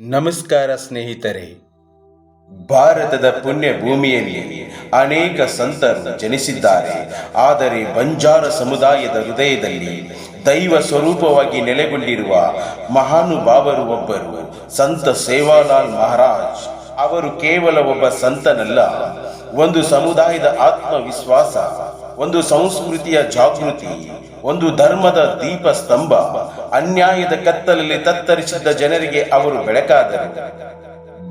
ನಮಸ್ಕಾರ ಸ್ನೇಹಿತರೆ, ಭಾರತದ ಪುಣ್ಯ ಭೂಮಿಯಲ್ಲಿ ಅನೇಕ ಸಂತರು ಜನಿಸಿದ್ದಾರೆ. ಆದರೆ ಬಂಜಾರ ಸಮುದಾಯದ ಹೃದಯದಲ್ಲಿ ದೈವ ಸ್ವರೂಪವಾಗಿ ನೆಲೆಗೊಂಡಿರುವ ಮಹಾನುಭಾವರು ಒಬ್ಬರು ಸಂತ ಸೇವಾಲಾಲ್ ಮಹಾರಾಜ್. ಅವರು ಕೇವಲ ಒಬ್ಬ ಸಂತನಲ್ಲ, ಒಂದು ಸಮುದಾಯದ ಆತ್ಮವಿಶ್ವಾಸ, ಒಂದು ಸಂಸ್ಕೃತಿಯ ಜಾಗೃತಿ, ಒಂದು ಧರ್ಮದ ದೀಪ ಸ್ತಂಭ ಅನ್ಯಾಯದ ಕತ್ತಲಲ್ಲಿ ತತ್ತರಿಸಿದ್ದ ಜನರಿಗೆ ಅವರು ಬೆಳಕಾದರು.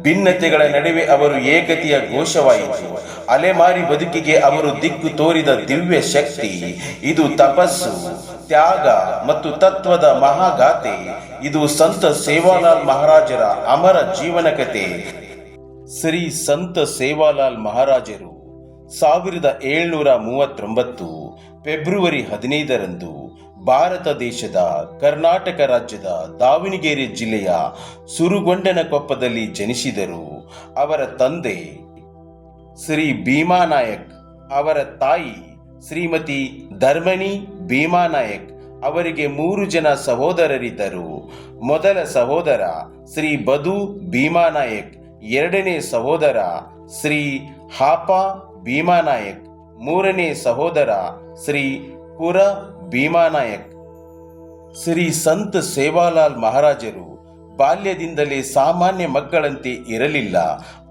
ಭಿನ್ನತೆಗಳ ನಡುವೆ ಅವರು ಏಕತೆಯ ಘೋಷವಾಯಿತು. ಅಲೆಮಾರಿ ಬದುಕಿಗೆ ಅವರು ದಿಕ್ಕು ತೋರಿದ ದಿವ್ಯ ಶಕ್ತಿ. ಇದು ತಪಸ್ಸು, ತ್ಯಾಗ ಮತ್ತು ತತ್ವದ ಮಹಾಗಾತೆ ಇದು ಸಂತ ಸೇವಾಲಾಲ್ ಮಹಾರಾಜರ ಅಮರ ಜೀವನ ಕತೆ ಶ್ರೀ ಸಂತ ಸೇವಾಲಾಲ್ ಮಹಾರಾಜರು ಸಾವಿರದ ಏಳ್ನೂರ ಮೂವತ್ತೊಂಬತ್ತು, ಫೆಬ್ರವರಿ ಹದಿನೈದರಂದು ಭಾರತ ದೇಶದ ಕರ್ನಾಟಕ ರಾಜ್ಯದ ದಾವಣಗೆರೆ ಜಿಲ್ಲೆಯ ಸುರುಗೊಂಡನಕೊಪ್ಪದಲ್ಲಿ ಜನಿಸಿದರು. ಅವರ ತಂದೆ ಶ್ರೀ ಭೀಮಾನಾಯಕ್ ಅವರ ತಾಯಿ ಶ್ರೀಮತಿ ಧರ್ಮಣಿ ಭೀಮಾನಾಯಕ್ ಅವರಿಗೆ ಮೂರು ಜನ ಸಹೋದರರಿದ್ದರು. ಮೊದಲ ಸಹೋದರ ಶ್ರೀ ಬದು ಭೀಮಾನಾಯಕ್ ಎರಡನೇ ಸಹೋದರ ಶ್ರೀ ಹಾಪ ಭೀಮಾನಾಯಕ್ ಮೂರನೇ ಸಹೋದರ ಶ್ರೀ ಪುರ ಭೀಮಾನಾಯಕ್ ಶ್ರೀ ಸಂತ ಸೇವಾಲಾಲ್ ಮಹಾರಾಜರು ಬಾಲ್ಯದಿಂದಲೇ ಸಾಮಾನ್ಯ ಮಕ್ಕಳಂತೆ ಇರಲಿಲ್ಲ.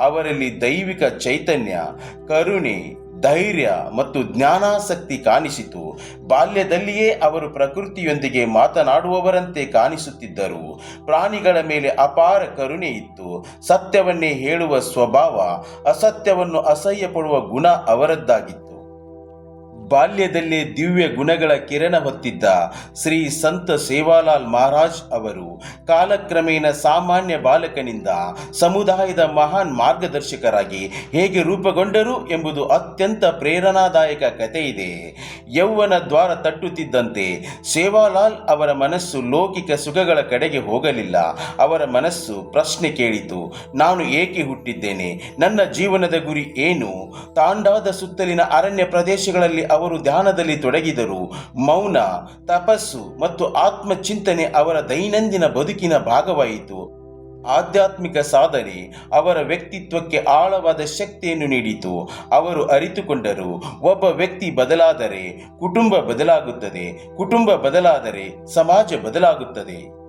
ಅವರಲ್ಲಿ ದೈವಿಕ ಚೈತನ್ಯ, ಕರುಣೆ, ಧೈರ್ಯ ಮತ್ತು ಜ್ಞಾನಾಸಕ್ತಿ ಕಾಣಿಸಿತು. ಬಾಲ್ಯದಲ್ಲಿಯೇ ಅವರು ಪ್ರಕೃತಿಯೊಂದಿಗೆ ಮಾತನಾಡುವವರಂತೆ ಕಾಣಿಸುತ್ತಿದ್ದರು. ಪ್ರಾಣಿಗಳ ಮೇಲೆ ಅಪಾರ ಕರುಣೆ ಇತ್ತು. ಸತ್ಯವನ್ನೇ ಹೇಳುವ ಸ್ವಭಾವ, ಅಸತ್ಯವನ್ನು ಅಸಹ್ಯ ಪಡುವ ಗುಣ ಅವರದ್ದಾಗಿತ್ತು. ಬಾಲ್ಯದಲ್ಲೇ ದಿವ್ಯ ಗುಣಗಳ ಕಿರಣ ಹೊತ್ತಿದ್ದ ಶ್ರೀ ಸಂತ ಸೇವಾಲಾಲ್ ಮಹಾರಾಜ್ ಅವರು ಕಾಲಕ್ರಮೇಣ ಸಾಮಾನ್ಯ ಬಾಲಕನಿಂದ ಸಮುದಾಯದ ಮಹಾನ್ ಮಾರ್ಗದರ್ಶಕರಾಗಿ ಹೇಗೆ ರೂಪುಗೊಂಡರು ಎಂಬುದು ಅತ್ಯಂತ ಪ್ರೇರಣಾದಾಯಕ ಕಥೆ ಇದೆ ಯೌವನ ದ್ವಾರ ತಟ್ಟುತ್ತಿದ್ದಂತೆ ಸೇವಾಲಾಲ್ ಅವರ ಮನಸ್ಸು ಲೌಕಿಕ ಸುಖಗಳ ಕಡೆಗೆ ಹೋಗಲಿಲ್ಲ. ಅವರ ಮನಸ್ಸು ಪ್ರಶ್ನೆ ಕೇಳಿತು, ನಾನು ಏಕೆ ಹುಟ್ಟಿದ್ದೇನೆ? ನನ್ನ ಜೀವನದ ಗುರಿ ಏನು? ತಾಂಡಾದ ಸುತ್ತಲಿನ ಅರಣ್ಯ ಪ್ರದೇಶಗಳಲ್ಲಿ ಅವರು ಧ್ಯಾನದಲ್ಲಿ ತೊಡಗಿದರು. ಮೌನ, ತಪಸ್ಸು ಮತ್ತು ಆತ್ಮಚಿಂತನೆ ಅವರ ದೈನಂದಿನ ಬದುಕಿನ ಭಾಗವಾಯಿತು. ಆಧ್ಯಾತ್ಮಿಕ ಸಾಧನೆ ಅವರ ವ್ಯಕ್ತಿತ್ವಕ್ಕೆ ಆಳವಾದ ಶಕ್ತಿಯನ್ನು ನೀಡಿತು. ಅವರು ಅರಿತುಕೊಂಡರು, ಒಬ್ಬ ವ್ಯಕ್ತಿ ಬದಲಾದರೆ ಕುಟುಂಬ ಬದಲಾಗುತ್ತದೆ, ಕುಟುಂಬ ಬದಲಾದರೆ ಸಮಾಜ ಬದಲಾಗುತ್ತದೆ.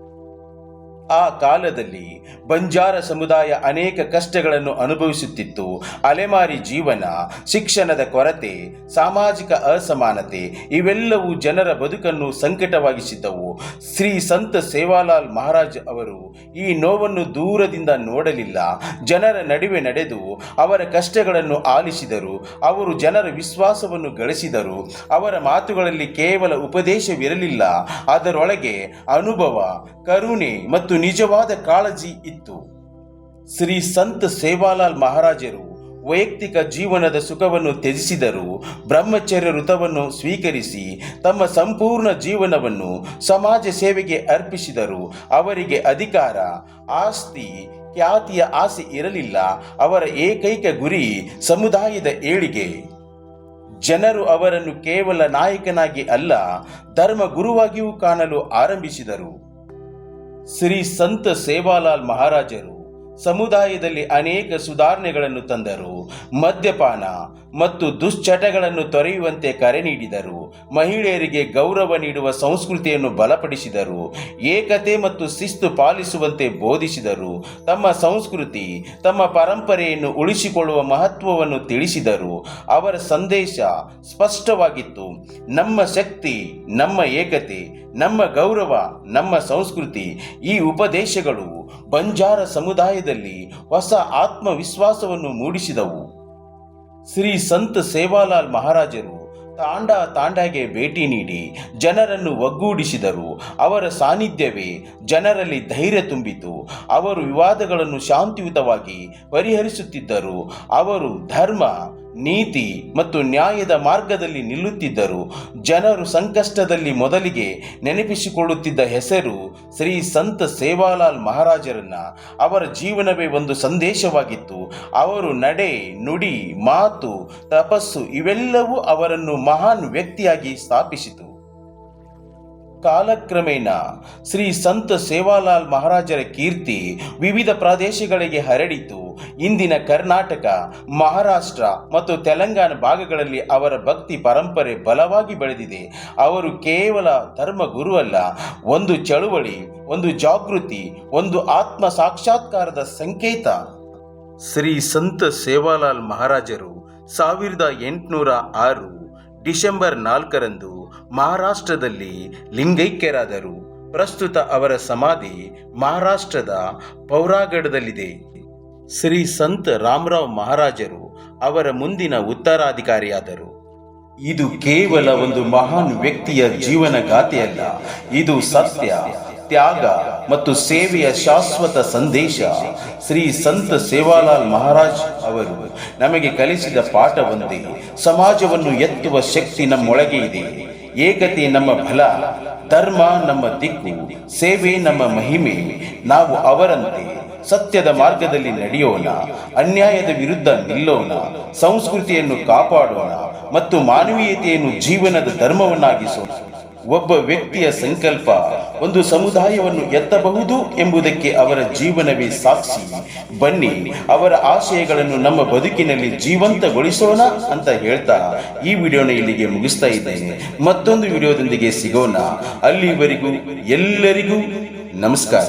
ಆ ಕಾಲದಲ್ಲಿ ಬಂಜಾರ ಸಮುದಾಯ ಅನೇಕ ಕಷ್ಟಗಳನ್ನು ಅನುಭವಿಸುತ್ತಿತ್ತು. ಅಲೆಮಾರಿ ಜೀವನ, ಶಿಕ್ಷಣದ ಕೊರತೆ, ಸಾಮಾಜಿಕ ಅಸಮಾನತೆ ಇವೆಲ್ಲವೂ ಜನರ ಬದುಕನ್ನು ಸಂಕಟವಾಗಿಸಿದ್ದವು. ಶ್ರೀ ಸಂತ ಸೇವಾಲಾಲ್ ಮಹಾರಾಜ್ ಅವರು ಈ ನೋವನ್ನು ದೂರದಿಂದ ನೋಡಲಿಲ್ಲ. ಜನರ ನಡುವೆ ನಡೆದು ಅವರ ಕಷ್ಟಗಳನ್ನು ಆಲಿಸಿದರು. ಅವರು ಜನರ ವಿಶ್ವಾಸವನ್ನು ಗಳಿಸಿದರು. ಅವರ ಮಾತುಗಳಲ್ಲಿ ಕೇವಲ ಉಪದೇಶವಿರಲಿಲ್ಲ. ಅದರೊಳಗೆ ಅನುಭವ, ಕರುಣೆ ಮತ್ತು ನಿಜವಾದ ಕಾಳಜಿ ಇತ್ತು. ಶ್ರೀ ಸಂತ ಸೇವಾಲಾಲ್ ಮಹಾರಾಜರು ವೈಯಕ್ತಿಕ ಜೀವನದ ಸುಖವನ್ನು ತ್ಯಜಿಸಿದರು. ಬ್ರಹ್ಮಚರ್ಯ ಋತವನ್ನು ಸ್ವೀಕರಿಸಿ ತಮ್ಮ ಸಂಪೂರ್ಣ ಜೀವನವನ್ನು ಸಮಾಜ ಸೇವೆಗೆ ಅರ್ಪಿಸಿದರು. ಅವರಿಗೆ ಅಧಿಕಾರ, ಆಸ್ತಿ, ಖ್ಯಾತಿಯ ಆಸೆ ಇರಲಿಲ್ಲ. ಅವರ ಏಕೈಕ ಗುರಿ ಸಮುದಾಯದ ಏಳಿಗೆ. ಜನರು ಅವರನ್ನು ಕೇವಲ ನಾಯಕನಾಗಿ ಅಲ್ಲ ಧರ್ಮ ಗುರುವಾಗಿಯೂ ಕಾಣಲು ಆರಂಭಿಸಿದರು. ಶ್ರೀ ಸಂತ ಸೇವಾಲಾಲ್ ಮಹಾರಾಜರು ಸಮುದಾಯದಲ್ಲಿ ಅನೇಕ ಸುಧಾರಣೆಗಳನ್ನು ತಂದರು, ಮದ್ಯಪಾನ ಮತ್ತು ದುಶ್ಚಟಗಳನ್ನು ತೊರೆಯುವಂತೆ ಕರೆ ನೀಡಿದರು, ಮಹಿಳೆಯರಿಗೆ ಗೌರವ ನೀಡುವ ಸಂಸ್ಕೃತಿಯನ್ನು ಬಲಪಡಿಸಿದರು, ಏಕತೆ ಮತ್ತು ಶಿಸ್ತು ಪಾಲಿಸುವಂತೆ ಬೋಧಿಸಿದರು, ತಮ್ಮ ಸಂಸ್ಕೃತಿ, ತಮ್ಮ ಪರಂಪರೆಯನ್ನು ಉಳಿಸಿಕೊಳ್ಳುವ ಮಹತ್ವವನ್ನು ತಿಳಿಸಿದರು, ಅವರ ಸಂದೇಶ ಸ್ಪಷ್ಟವಾಗಿತ್ತು, ನಮ್ಮ ಶಕ್ತಿ, ನಮ್ಮ ಏಕತೆ ನಮ್ಮ ಗೌರವ, ನಮ್ಮ ಸಂಸ್ಕೃತಿ, ಈ ಉಪದೇಶಗಳು ಬಂಜಾರ ಸಮುದಾಯದಲ್ಲಿ ಹೊಸ ಆತ್ಮವಿಶ್ವಾಸವನ್ನು ಮೂಡಿಸಿದವು. ಶ್ರೀ ಸಂತ ಸೇವಾಲಾಲ್ ಮಹಾರಾಜರು ತಾಂಡ ತಾಂಡಾಗೆ ಭೇಟಿ ನೀಡಿ ಜನರನ್ನು ಒಗ್ಗೂಡಿಸಿದರು. ಅವರ ಸಾನ್ನಿಧ್ಯವೇ ಜನರಲ್ಲಿ ಧೈರ್ಯ ತುಂಬಿತು. ಅವರು ವಿವಾದಗಳನ್ನು ಶಾಂತಿಯುತವಾಗಿ ಪರಿಹರಿಸುತ್ತಿದ್ದರು. ಅವರು ಧರ್ಮ ನೀತಿ ಮತ್ತು ನ್ಯಾಯದ ಮಾರ್ಗದಲ್ಲಿ ನಿಲ್ಲುತ್ತಿದ್ದರು. ಜನರು ಸಂಕಷ್ಟದಲ್ಲಿ ಮೊದಲಿಗೆ ನೆನಪಿಸಿಕೊಳ್ಳುತ್ತಿದ್ದ ಹೆಸರು ಶ್ರೀ ಸಂತ ಸೇವಾಲಾಲ್ ಮಹಾರಾಜರನ್ನ. ಅವರ ಜೀವನವೇ ಒಂದು ಸಂದೇಶವಾಗಿತ್ತು. ಅವರು ನಡೆ, ನುಡಿ, ಮಾತು, ತಪಸ್ಸು ಇವೆಲ್ಲವೂ ಅವರನ್ನು ಮಹಾನ್ ವ್ಯಕ್ತಿಯಾಗಿ ಸ್ಥಾಪಿಸಿತು. ಕಾಲಕ್ರಮೇಣ ಶ್ರೀ ಸಂತ ಸೇವಾಲಾಲ್ ಮಹಾರಾಜರ ಕೀರ್ತಿ ವಿವಿಧ ಪ್ರದೇಶಗಳಿಗೆ ಹರಡಿತು. ಇಂದಿನ ಕರ್ನಾಟಕ, ಮಹಾರಾಷ್ಟ್ರ ಮತ್ತು ತೆಲಂಗಾಣ ಭಾಗಗಳಲ್ಲಿ ಅವರ ಭಕ್ತಿ ಪರಂಪರೆ ಬಲವಾಗಿ ಬೆಳೆದಿದೆ. ಅವರು ಕೇವಲ ಧರ್ಮ ಗುರುವಲ್ಲ ಒಂದು ಚಳುವಳಿ, ಒಂದು ಜಾಗೃತಿ, ಒಂದು ಆತ್ಮ ಸಾಕ್ಷಾತ್ಕಾರದ ಸಂಕೇತ. ಶ್ರೀ ಸಂತ ಸೇವಾಲಾಲ್ ಮಹಾರಾಜರು ಸಾವಿರದ ಎಂಟುನೂರ ಆರು ಡಿಸೆಂಬರ್ ನಾಲ್ಕರಂದು ಮಹಾರಾಷ್ಟ್ರದಲ್ಲಿ ಲಿಂಗೈಕ್ಯರಾದರು. ಪ್ರಸ್ತುತ ಅವರ ಸಮಾಧಿ ಮಹಾರಾಷ್ಟ್ರದ ಪೌರಾಗಢದಲ್ಲಿದೆ ಶ್ರೀ ಸಂತ ರಾಮರಾವ್ ಮಹಾರಾಜರು ಅವರ ಮುಂದಿನ ಉತ್ತರಾಧಿಕಾರಿಯಾದರು. ಇದು ಕೇವಲ ಒಂದು ಮಹಾನ್ ವ್ಯಕ್ತಿಯ ಜೀವನ ಗಾಥೆಯಲ್ಲ ಇದು ಸತ್ಯ, ತ್ಯಾಗ ಮತ್ತು ಸೇವೆಯ ಶಾಶ್ವತ ಸಂದೇಶ. ಶ್ರೀ ಸಂತ ಸೇವಾಲಾಲ್ ಮಹಾರಾಜ್ ಅವರು ನಮಗೆ ಕಲಿಸಿದ ಪಾಠ ಒಂದೇ ಸಮಾಜವನ್ನು ಎತ್ತುವ ಶಕ್ತಿ ನಮ್ಮೊಳಗೆ ಇದೆ. ಏಕತೆ ನಮ್ಮ ಬಲ, ಧರ್ಮ ನಮ್ಮ ದಿಕ್ಕು, ಸೇವೆ ನಮ್ಮ ಮಹಿಮೆ. ನಾವು ಅವರಂತೆ ಸತ್ಯದ ಮಾರ್ಗದಲ್ಲಿ ನಡೆಯೋಣ, ಅನ್ಯಾಯದ ವಿರುದ್ಧ ನಿಲ್ಲೋಣ, ಸಂಸ್ಕೃತಿಯನ್ನು ಕಾಪಾಡೋಣ ಮತ್ತು ಮಾನವೀಯತೆಯನ್ನು ಜೀವನದ ಧರ್ಮವನ್ನಾಗಿಸೋಣ. ಒಬ್ಬ ವ್ಯಕ್ತಿಯ ಸಂಕಲ್ಪ ಒಂದು ಸಮುದಾಯವನ್ನು ಎತ್ತಬಹುದು ಎಂಬುದಕ್ಕೆ ಅವರ ಜೀವನವೇ ಸಾಕ್ಷಿ. ಬನ್ನಿ, ಅವರ ಆಶಯಗಳನ್ನು ನಮ್ಮ ಬದುಕಿನಲ್ಲಿ ಜೀವಂತಗೊಳಿಸೋಣ ಅಂತ ಹೇಳ್ತಾ ಈ ವಿಡಿಯೋನ ಇಲ್ಲಿಗೆ ಮುಗಿಸ್ತಾ ಇದ್ದೇನೆ. ಮತ್ತೊಂದು ವಿಡಿಯೋದೊಂದಿಗೆ ಸಿಗೋಣ. ಅಲ್ಲಿವರೆಗೂ ಎಲ್ಲರಿಗೂ ನಮಸ್ಕಾರ.